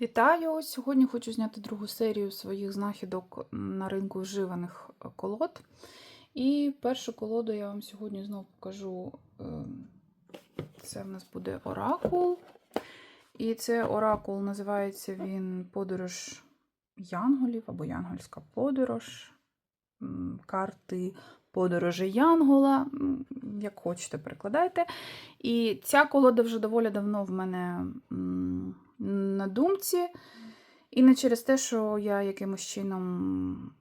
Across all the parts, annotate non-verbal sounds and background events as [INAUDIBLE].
Вітаю! Сьогодні хочу зняти другу серію своїх знахідок на ринку вживаних е, колод. І першу колоду я вам сьогодні знову покажу. е, Це в нас буде оракул. І це оракул називається він Подорож Янголів або Янгольська подорож. Карти подорожі Янгола, як хочете, перекладайте. І ця колода вже доволі давно в мене на думці. І не через те, що я якимось чином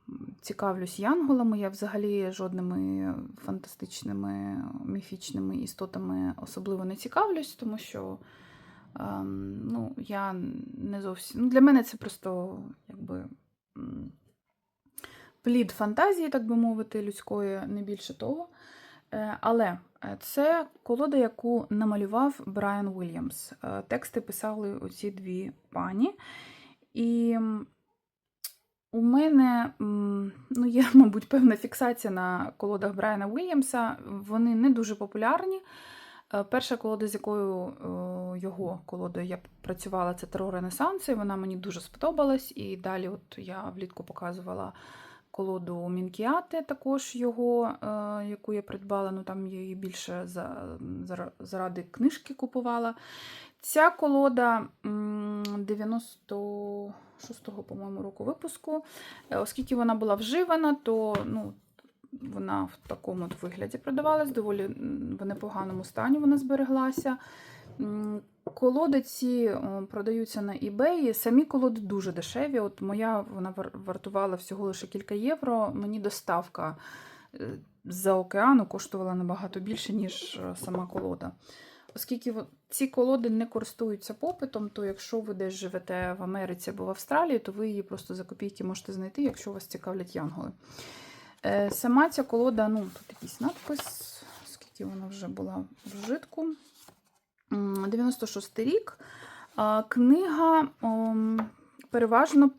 цікавлюсь янголами, я взагалі жодними фантастичними міфічними істотами особливо не цікавлюсь, тому що ем, ну, я не зовсім. Ну, для мене це просто якби. Плід фантазії, так би мовити, людської, не більше того. Е, Але е, це колода, яку намалював Брайан Уільямс. Е, Тексти писали оці дві пані. І у мене ну, є, [LAUGHS] мабуть, певна фіксація на колодах Брайана Уільямса. Вони не дуже популярні. Перша колода, з якою його колодою я працювала, це Таро Ренесанс, і вона мені дуже сподобалась. І далі от я влітку показувала колоду Мінкіате, також його, е, яку я придбала, ну там я її більше за, за- заради книжки купувала. Ця колода м, 96-го, по-моєму, року випуску. Е, Оскільки вона була вживана, то ну, вона в такому вигляді продавалась, доволі в непоганому стані вона збереглася. Колоди ці продаються на eBay. Самі колоди дуже дешеві. От моя вона вартувала всього лише кілька євро. Мені доставка е, з-за океану коштувала набагато більше, ніж е, сама колода. Оскільки ці колоди не користуються попитом, то якщо ви десь живете в Америці або в Австралії, то ви її просто за копійки можете знайти, якщо вас цікавлять янголи. Е, Сама ця колода, ну, тут якийсь надпис, скільки вона вже була в житку. М, 96 рік. Книга переважно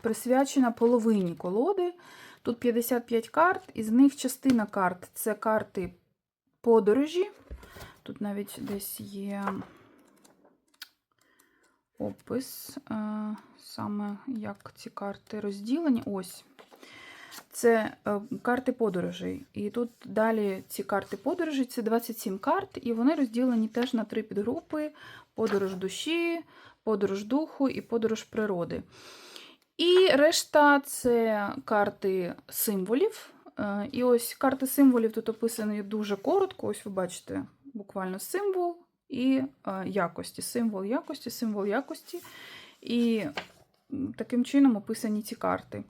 присвячена половині колоди. Тут 55 карт, із них частина карт це карти подорожі. Тут навіть десь є опис, е, саме як ці карти розділені. Ось. Це е, карти подорожей. І тут далі ці карти подорожей це 27 карт, і вони розділені теж на три підгрупи: подорож душі, подорож духу і подорож природи. І решта це карти символів. Е, І ось карти символів тут описані дуже коротко. Ось ви бачите буквально символ і е, якості. Символ якості, символ якості. І таким чином описані ці карти.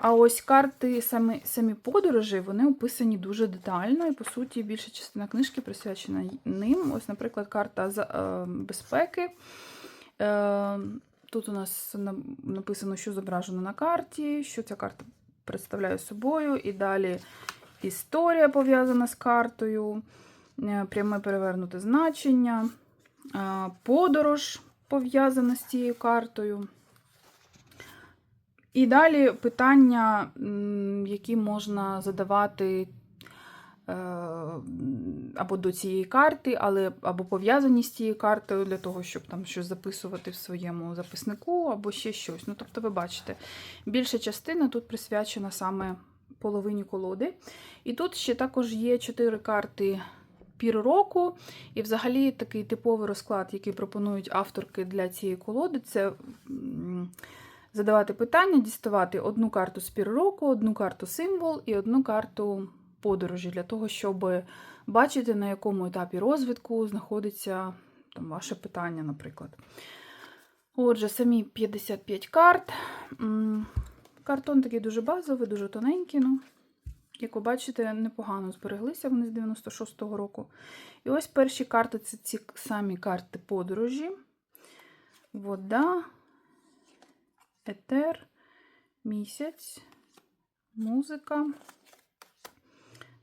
А ось карти самі, самі подорожі, вони описані дуже детально, і, по суті, більша частина книжки присвячена ним. Ось, наприклад, карта е, безпеки. Е, Тут у нас написано, що зображено на карті, що ця карта представляє собою, і далі історія пов'язана з картою, е, пряме перевернуте значення, подорож пов'язана з цією картою. І далі питання, які можна задавати е, або до цієї карти, але або пов'язані з цією картою для того, щоб там щось записувати в своєму записнику, або ще щось. Ну, тобто, ви бачите, більша частина тут присвячена саме половині колоди. І тут ще також є чотири карти пір року, і взагалі такий типовий розклад, який пропонують авторки для цієї колоди, це. Задавати питання, діставати одну карту з року, одну карту символ і одну карту подорожі для того, щоб бачити, на якому етапі розвитку знаходиться там, ваше питання, наприклад. Отже, самі 55 карт. Картон такий дуже базовий, дуже тоненький. Ну, як ви бачите, непогано збереглися вони з 96-го року. І ось перші карти це ці самі карти подорожі. Вода, етер, місяць, музика,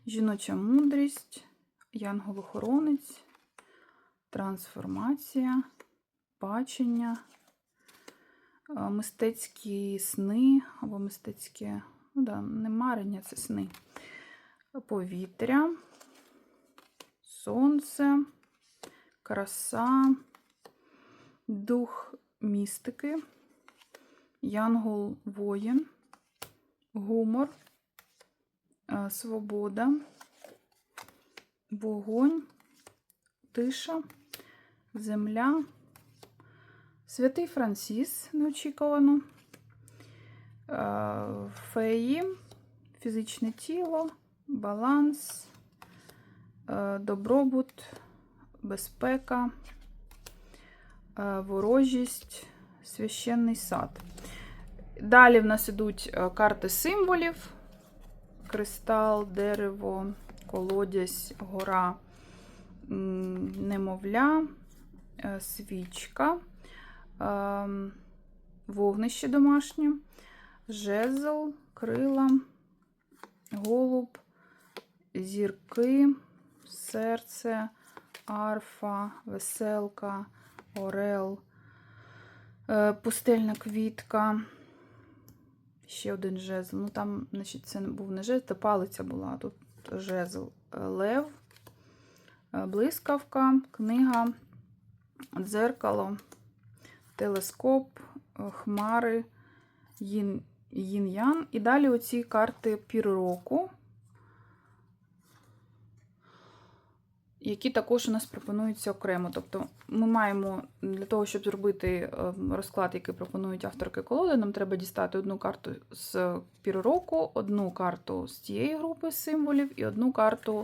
жіноча мудрість, янгол-охоронець, трансформація, бачення, е, мистецькі сни або мистецьке, ну да, не марення, це сни, повітря, сонце, краса, дух містики, Янгол воїн, гумор, е, свобода, вогонь, тиша, земля, святий Франсіс неочікувано, е, феї, фізичне тіло, баланс, е, добробут, безпека, ворожість, священний сад. Далі в нас ідуть е, карти символів: кристал, дерево, колодязь, гора, немовля, е, свічка, ем, вогнище домашнє, жезл, крила, голуб, зірки, серце, арфа, веселка, орел, е, пустельна квітка. Ще один жезл. Ну там, значить, це був не жезл, це палиця була, тут жезл. Е, Лев, е, блискавка, книга, дзеркало, телескоп, е, хмари, їн, їн-ян. І далі оці карти пір року, які також у нас пропонуються окремо. Тобто ми маємо для того, щоб зробити е, розклад, який пропонують авторки колоди, нам треба дістати одну карту з пір року, одну карту з цієї групи символів і одну карту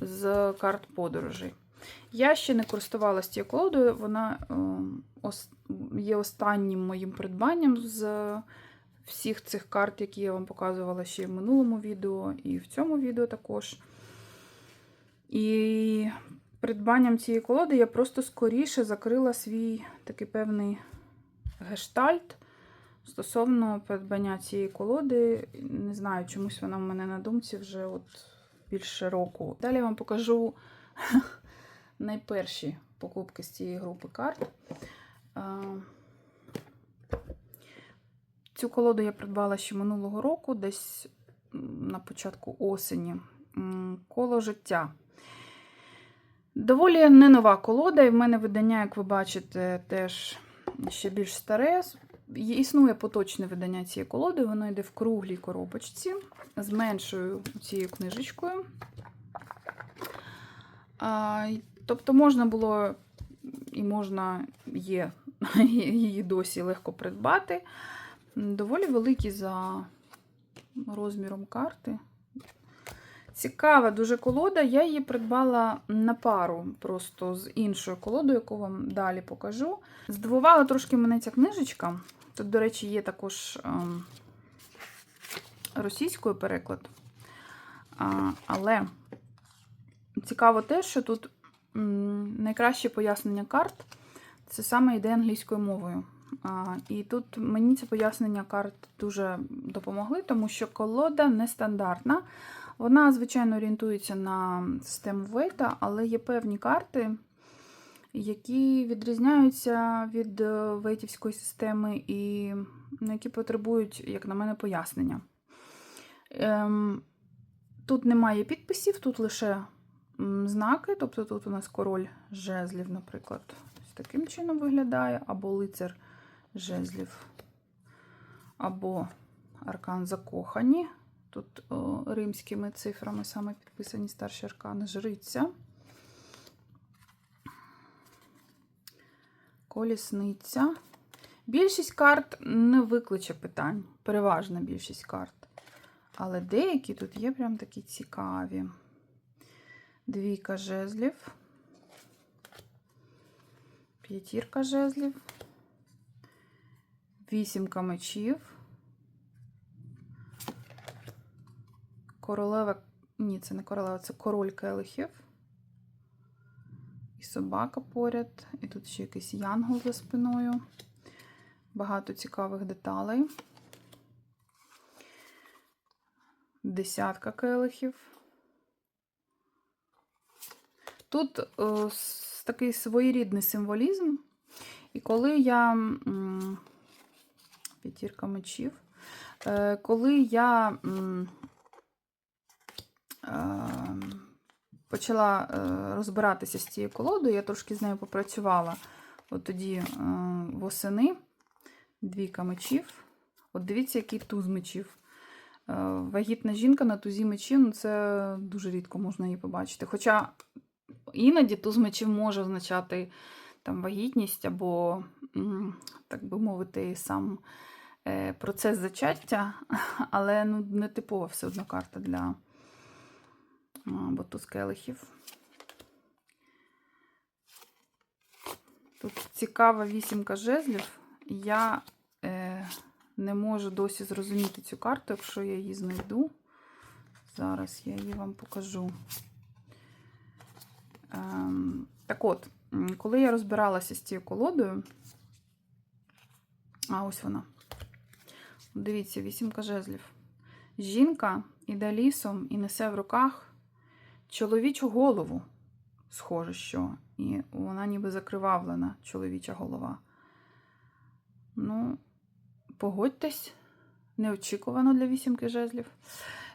з карт подорожей. Я ще не користувалася цією колодою, вона е, є останнім моїм придбанням з всіх цих карт, які я вам показувала ще в минулому відео, і в цьому відео також. І придбанням цієї колоди я просто скоріше закрила свій такий певний гештальт стосовно придбання цієї колоди. Не знаю, чомусь вона в мене на думці вже от більше року. Далі вам покажу [LAUGHS] найперші покупки з цієї групи карт. Цю колоду я придбала ще минулого року, десь на початку осені. Коло життя. Доволі не нова колода, і в мене видання, як ви бачите, теж ще більш старе. Існує поточне видання цієї колоди, воно йде в круглій коробочці з меншою цією книжечкою. А, тобто можна було і можна є [LAUGHS] її досі легко придбати. Доволі великі за розміром карти. Цікава дуже колода. Я її придбала на пару просто з іншою колодою, яку вам далі покажу. Здивувала трошки мене ця книжечка. Тут, до речі, є також ем, російською переклад. Але цікаво те, що тут найкраще пояснення карт це саме йде англійською мовою. І тут мені це пояснення карт дуже допомогли, тому що колода нестандартна. Вона, звичайно, орієнтується на систему Вейта, але є певні карти, які відрізняються від е, вейтівської системи і ну, які потребують, як на мене, пояснення. Ем, тут немає підписів, тут лише знаки, тобто тут у нас король жезлів, наприклад, ось таким чином виглядає, або лицар жезлів, або аркан закохані. Тут о, римськими цифрами саме підписані старші аркани жриця. Колісниця. Більшість карт не викличе питань. Переважна більшість карт. Але деякі тут є прям такі цікаві. Двійка жезлів. П'ятірка жезлів. Вісімка мечів. Королева. Ні, це не королева, це король келихів. І собака поряд. І тут ще якийсь янгол за спиною. Багато цікавих деталей. Десятка келихів. Тут е, с- такий своєрідний символізм. І коли я. П'ятірка мечів. Е, коли я. М, е, Почала е, розбиратися з цією колодою, я трошки з нею попрацювала от тоді е, восени, двійка мечів. От дивіться, який туз мечів. Е, Вагітна жінка на тузі мечів, ну це дуже рідко можна її побачити. Хоча іноді туз мечів може означати там, вагітність або, так би мовити, сам процес зачаття, [LAUGHS] але ну, не типова все одно карта для а, бо туз келихів. Тут цікава вісімка жезлів. Я е, не можу досі зрозуміти цю карту, якщо я її знайду. Зараз я її вам покажу. Ем, так от, коли я розбиралася з цією колодою, а ось вона. Дивіться, вісімка жезлів. Жінка іде лісом і несе в руках чоловічу голову. Схоже, що. І вона ніби закривавлена, чоловіча голова. Ну, погодьтесь, неочікувано для вісімки жезлів.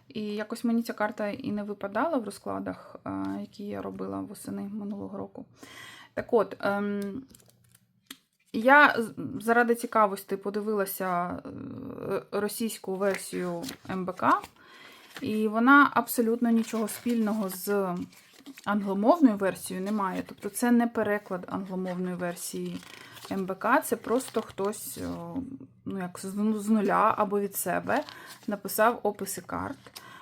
І якось мені ця карта і не випадала в розкладах, які я робила восени минулого року. Так от, ем, я заради цікавості подивилася е, російську версію МБК, і вона абсолютно нічого спільного з англомовною версією не має. Тобто це не переклад англомовної версії МБК, це просто хтось ну, як з з нуля або від себе написав описи карт.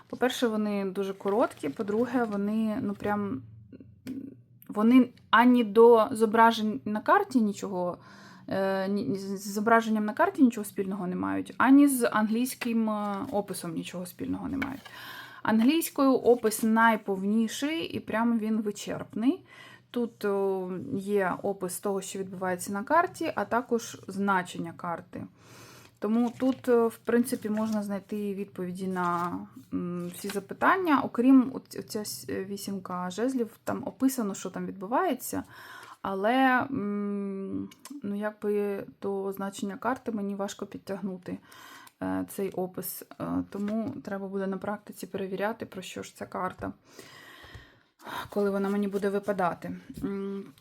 По-перше, вони дуже короткі, по-друге, вони ну прям вони ані до зображень на карті нічого. Е, З зображенням на карті нічого спільного не мають, ані з англійським е, описом нічого спільного не мають. Англійською опис найповніший і прямо він вичерпний. Тут є опис того, що відбувається на карті, а також значення карти. Тому тут, е, в принципі, можна знайти відповіді на всі запитання. Окрім оця вісімка жезлів, там описано, що там відбувається. Але якби до значення карти мені важко підтягнути е, цей опис. Е, Тому треба буде на практиці перевіряти, про що ж ця карта, коли вона мені буде випадати.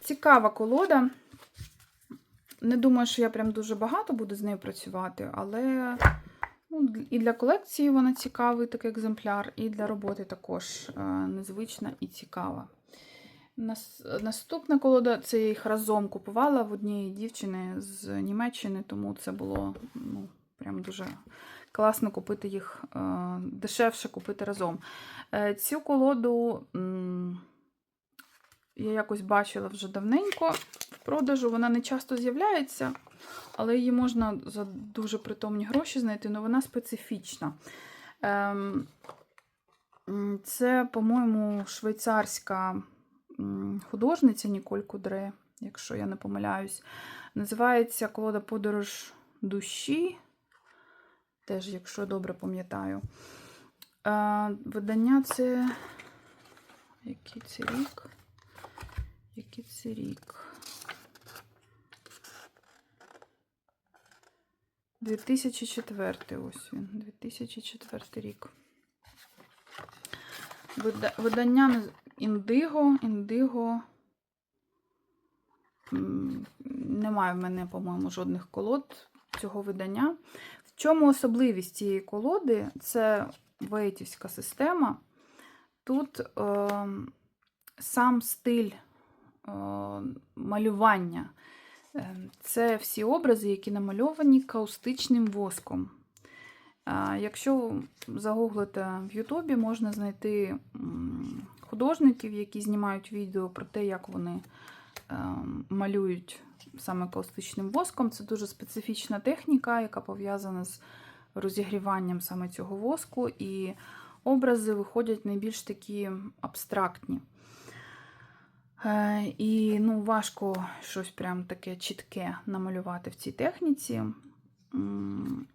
Цікава колода. Не думаю, що я прям дуже багато буду з нею працювати, але ну, і для колекції вона цікавий такий екземпляр, і для роботи також е, незвична і цікава. Нас, наступна колода це я їх разом купувала в однієї дівчини з Німеччини, тому це було ну, прям дуже класно купити їх е, дешевше купити разом. Е, цю колоду я якось бачила вже давненько в продажу. Вона не часто з'являється, але її можна за дуже притомні гроші знайти, але вона специфічна. Ем, це, по-моєму, швейцарська художниця Ніколь Кудре, якщо я не помиляюсь. Називається колода Подорож душі. Теж, якщо добре пам'ятаю. Видання це. Який це рік? Який це рік? 2004 ось він. 2004 рік. Видання Індиго. Індиго. Немає в мене, по-моєму, жодних колод цього видання. В чому особливість цієї колоди? Це вейтівська система. Тут е, сам стиль е, малювання. Е, Це всі образи, які намальовані каустичним воском. Якщо загуглите в Ютубі, можна знайти художників, які знімають відео про те, як вони е, малюють саме каустичним воском. Це дуже специфічна техніка, яка пов'язана з розігріванням саме цього воску, і образи виходять найбільш такі абстрактні. Е, І ну, важко щось прям таке чітке намалювати в цій техніці.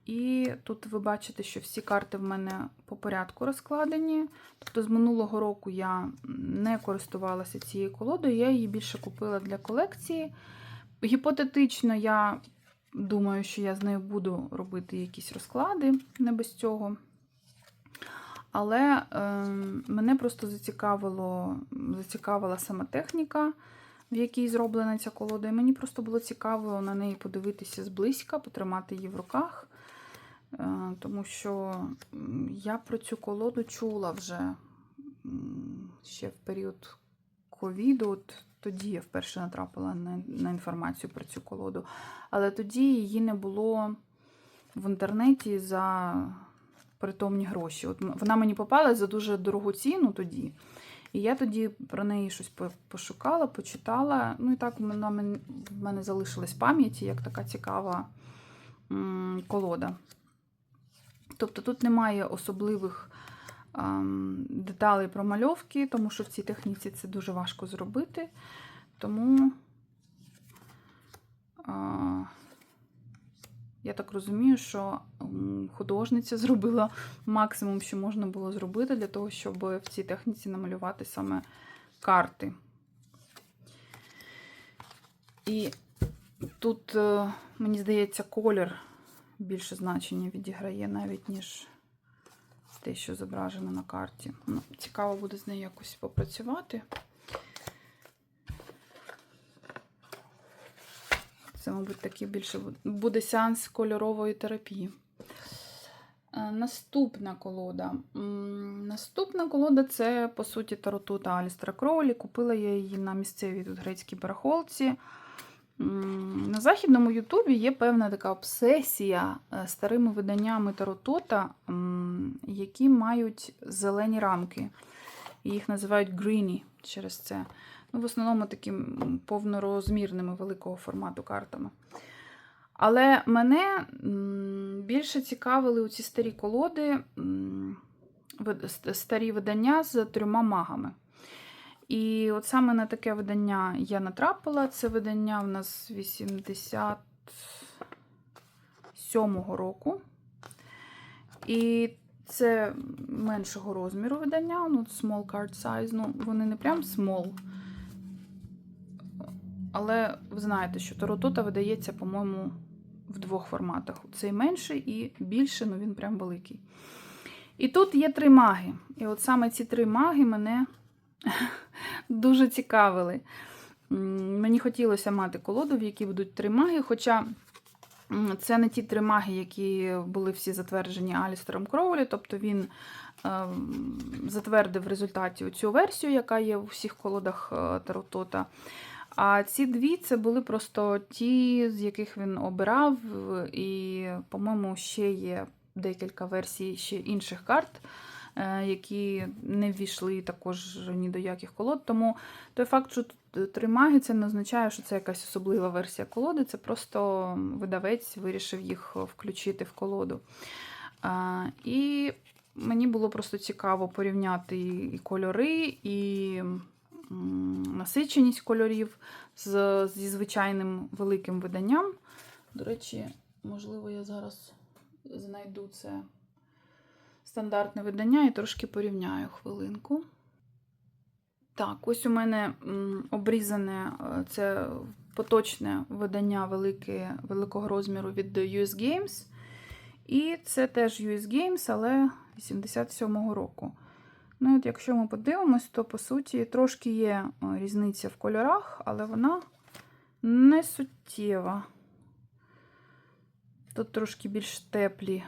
І тут ви бачите, що всі карти в мене по порядку розкладені. Тобто з минулого року я не користувалася цією колодою, я її більше купила для колекції. Гіпотетично, я думаю, що я з нею буду робити якісь розклади, не без цього. Але е, мене просто зацікавило, зацікавила сама техніка в якій зроблена ця колода. І мені просто було цікаво на неї подивитися зблизька, потримати її в руках. Е, Тому що я про цю колоду чула вже ще в період ковіду. Тоді я вперше натрапила на, на інформацію про цю колоду. Але тоді її не було в інтернеті за притомні гроші. От вона мені попала за дуже дорогу ціну тоді. І я тоді про неї щось пошукала, почитала. Ну і так вона в мене залишилась в пам'яті як така цікава колода. Тобто тут немає особливих ем, деталей про мальовки, тому що в цій техніці це дуже важко зробити. Тому а, я так розумію, що художниця [LAUGHS] зробила максимум, що можна було зробити для того, щоб в цій техніці намалювати саме карти. І тут, е, мені здається, колір більше значення відіграє навіть, ніж те, що зображено на карті. Ну, цікаво буде з нею якось попрацювати. Це, мабуть, такий більше буде сеанс кольорової терапії. Е, Наступна колода. Наступна колода це, по суті, таротута Алістера Кроулі. Купила я її на місцевій тут грецькій барахолці. На західному Ютубі є певна така обсесія е, старими виданнями Таротота, які мають зелені рамки. Їх називають greeny через це. В основному таким повнорозмірними великого формату картами. Але мене більше цікавили ці старі колоди, старі видання з трьома магами. І от саме на таке видання я натрапила. Це видання в нас 87-го року. І це меншого розміру видання, ну, small card size. Ну, вони не прям small. Але ви знаєте, що Таротота видається, по-моєму, в двох форматах. Цей менший і більше, ну він прям великий. І тут є три маги. І от саме ці три маги мене [LAUGHS] дуже цікавили. Мені хотілося мати колоду, в якій будуть три маги, хоча це не ті три маги, які були всі затверджені Алістером Кроулі, тобто він ем, затвердив в результаті цю версію, яка є у всіх колодах е, Таротота. А ці дві це були просто ті, з яких він обирав, і, по-моєму, ще є декілька версій ще інших карт, е, які не ввійшли також ні до яких колод. Тому той факт, що тут три маги, це не означає, що це якась особлива версія колоди. Це просто видавець вирішив їх включити в колоду. І мені було просто цікаво порівняти і кольори, і насиченість кольорів з, зі звичайним великим виданням. До речі, можливо, я зараз знайду це стандартне видання і трошки порівняю хвилинку. Так, ось у мене обрізане е, це поточне видання велике, великого розміру від US Games. І це теж US Games, але 87-го року. Ну, от Якщо ми подивимось, то по суті трошки є е, різниця в кольорах, але вона не суттєва. Тут трошки більш теплі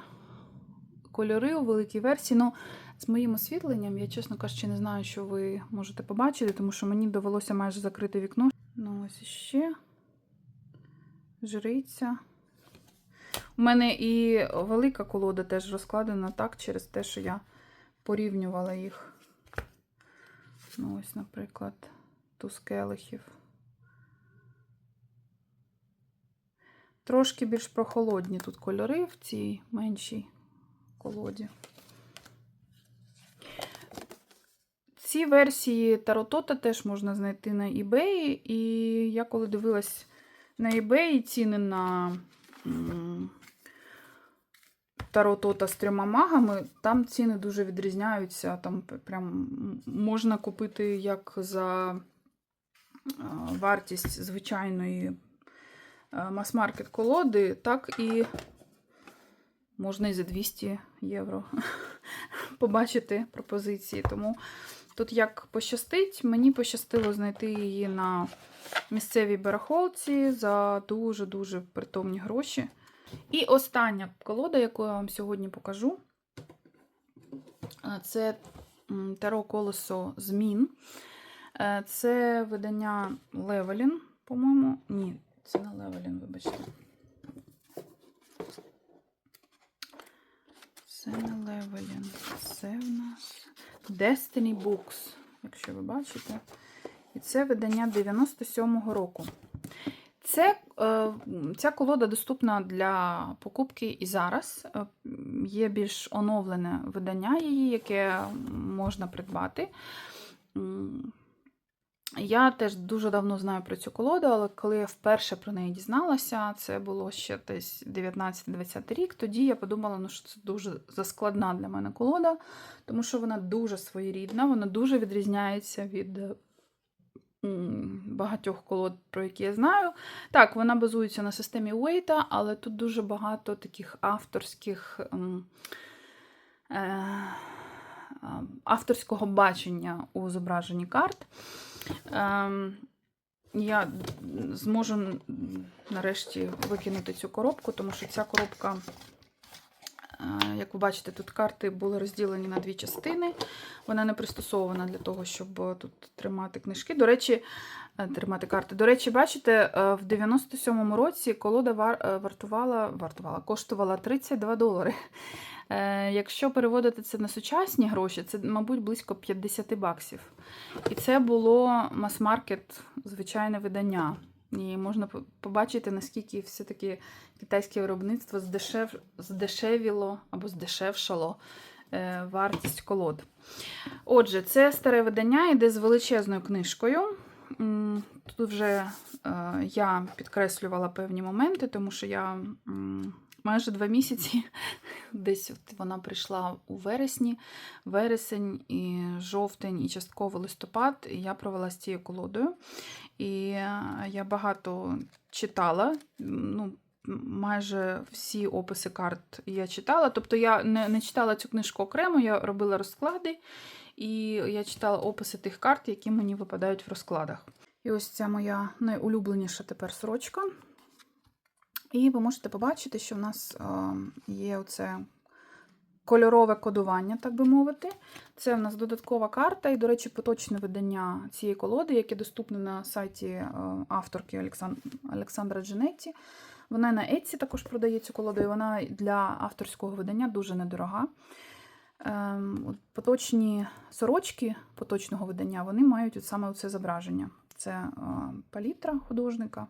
кольори у великій версії. Ну, з моїм освітленням, я, чесно кажучи, не знаю, що ви можете побачити, тому що мені довелося майже закрити вікно. Ну, ось іще. Жриця. У мене і велика колода теж розкладена так, через те, що я порівнювала їх. Ну, ось, наприклад, туз келихів. Трошки більш прохолодні тут кольори в цій меншій колоді. Ці версії Таротота теж можна знайти на eBay. І я коли дивилась на eBay ціни на м, Таротота з трьома магами, там ціни дуже відрізняються. Там прям можна купити як за вартість звичайної мас-маркет колоди, так і можна і за 200 євро [LAUGHS] побачити пропозиції. Тому Тут як пощастить, мені пощастило знайти її на місцевій барахолці за дуже-дуже притомні гроші. І остання колода, яку я вам сьогодні покажу, це Таро Колесо Змін. Е, Це видання Левелін, по-моєму. Ні, це не Левелін, вибачте. Це не Левелін. Це в нас Destiny Books, якщо ви бачите. І це видання 97-го року. Це, е, ця колода доступна для покупки і зараз. Е, Є більш оновлене видання її, яке можна придбати. Я теж дуже давно знаю про цю колоду, але коли я вперше про неї дізналася, це було ще десь 19-20 рік. Тоді я подумала, ну, що це дуже заскладна для мене колода, тому що вона дуже своєрідна, вона дуже відрізняється від е, багатьох колод, про які я знаю. Так, вона базується на системі Уейта, але тут дуже багато таких авторських. м, е, а, Авторського бачення у зображенні карт. Ем, я зможу нарешті викинути цю коробку, тому що ця коробка, як ви бачите, тут карти були розділені на дві частини. Вона не пристосована для того, щоб е, тут тримати книжки. До речі, е, тримати карти. До речі, бачите, е, в 97-му році колода е, вартувала, вартувала, коштувала 32 долари. Е, Якщо переводити це на сучасні гроші, це, мабуть, близько 50 баксів. І це було мас-маркет, звичайне видання. І можна побачити, наскільки все-таки китайське виробництво здешев... здешевіло або здешевшало е, вартість колод. Отже, це старе видання йде з величезною книжкою. Тут вже е, я підкреслювала певні моменти, тому що я майже два місяці, [LAUGHS] десь от вона прийшла у вересні, вересень, і жовтень, і частково листопад. І я провела з цією колодою. І е, я багато читала. ну, Майже всі описи карт я читала. Тобто я не, не читала цю книжку окремо, я робила розклади, і я читала описи тих карт, які мені випадають в розкладах. І ось ця моя найулюбленіша тепер сорочка. І ви можете побачити, що в нас е, є оце кольорове кодування, так би мовити. Це в нас додаткова карта, і, до речі, поточне видання цієї колоди, яке доступне на сайті е, авторки Олександра Дженетті. Вона на Etsy також продає цю колоду, і вона для авторського видання дуже недорога. Ем, Поточні сорочки поточного видання вони мають от саме це зображення. Це е, палітра художника.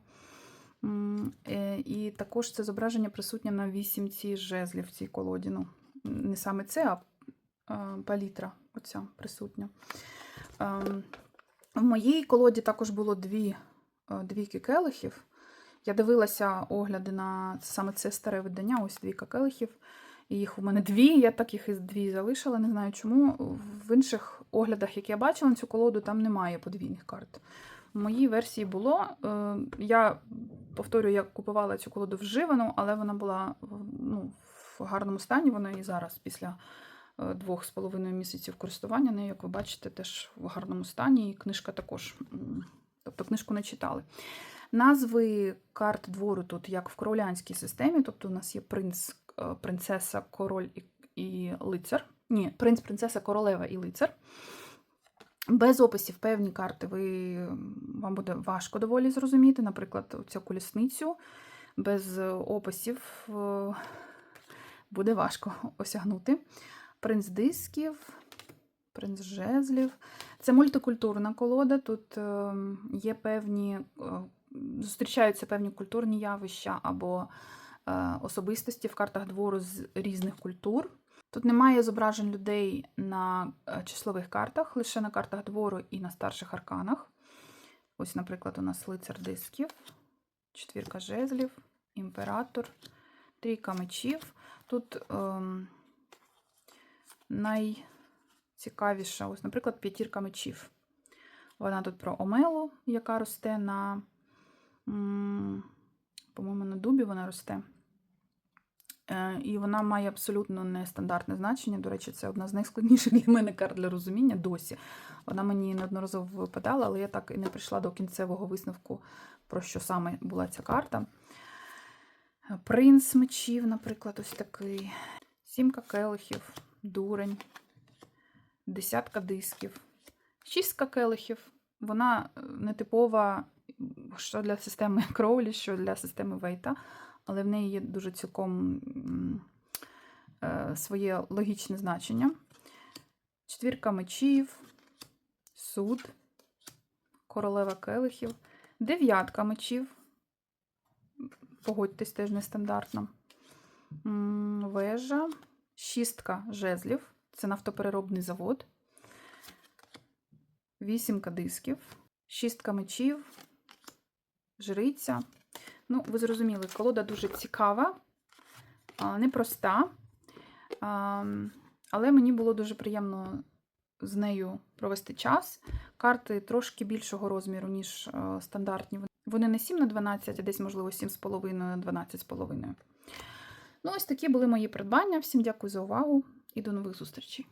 Е, І також це зображення присутнє на вісімці жезлів в цій колоді. Ну, не саме це, а палітра оця присутня. Ем, В моїй колоді також було дві, е, двійки келихів. Я дивилася огляди на саме це старе видання, ось двійка келихів. Їх у мене дві, я так їх і дві залишила, не знаю чому. В інших оглядах, які я бачила на цю колоду, там немає подвійних карт. В моїй версії було. Е, Я повторюю, я купувала цю колоду вживану, але вона була ну, в гарному стані. Вона і зараз, після е, двох з половиною місяців користування нею, як ви бачите, теж в гарному стані. І книжка також. Тобто книжку не читали. Назви карт двору тут, як в королянській системі, тобто у нас є принц, е, принцеса, король і, лицар. Ні, принц, принцеса, королева і лицар. Без описів певні карти ви, вам буде важко доволі зрозуміти. Наприклад, цю колісницю без описів е, буде важко [LAUGHS] осягнути. Принц дисків, принц жезлів. Це мультикультурна колода. Тут е, є певні, е, зустрічаються певні культурні явища або е, особистості в картах двору з різних культур. Тут немає зображень людей на числових картах, лише на картах двору і на старших арканах. Ось, наприклад, у нас лицар дисків, четвірка жезлів, імператор, трійка мечів. Тут ем, найцікавіша, ось, наприклад, п'ятірка мечів. Вона тут про Омелу, яка росте на, по-моєму, на дубі вона росте. Е, І вона має абсолютно нестандартне значення. До речі, це одна з найскладніших для мене карт для розуміння досі. Вона мені неодноразово випадала, але я так і не прийшла до кінцевого висновку, про що саме була ця карта. Принц мечів, наприклад, ось такий. Сімка келихів, дурень, десятка дисків, шістка келихів. Вона е, нетипова що для системи [LAUGHS] Кроулі, що для системи Вейта, але в неї є дуже цілком е, своє логічне значення. Четвірка мечів, суд, королева келихів, дев'ятка мечів. Погодьтесь, теж нестандартно. Вежа, шістка жезлів, це нафтопереробний завод, вісімка дисків, шістка мечів, жриця. Ну, ви зрозуміли, колода дуже цікава, непроста. Але мені було дуже приємно з нею провести час. Карти трошки більшого розміру, ніж е, стандартні. Вони не 7 на 12, а десь, можливо, 7,5 на 12,5. Ну, ось такі були мої придбання. Всім дякую за увагу і до нових зустрічей.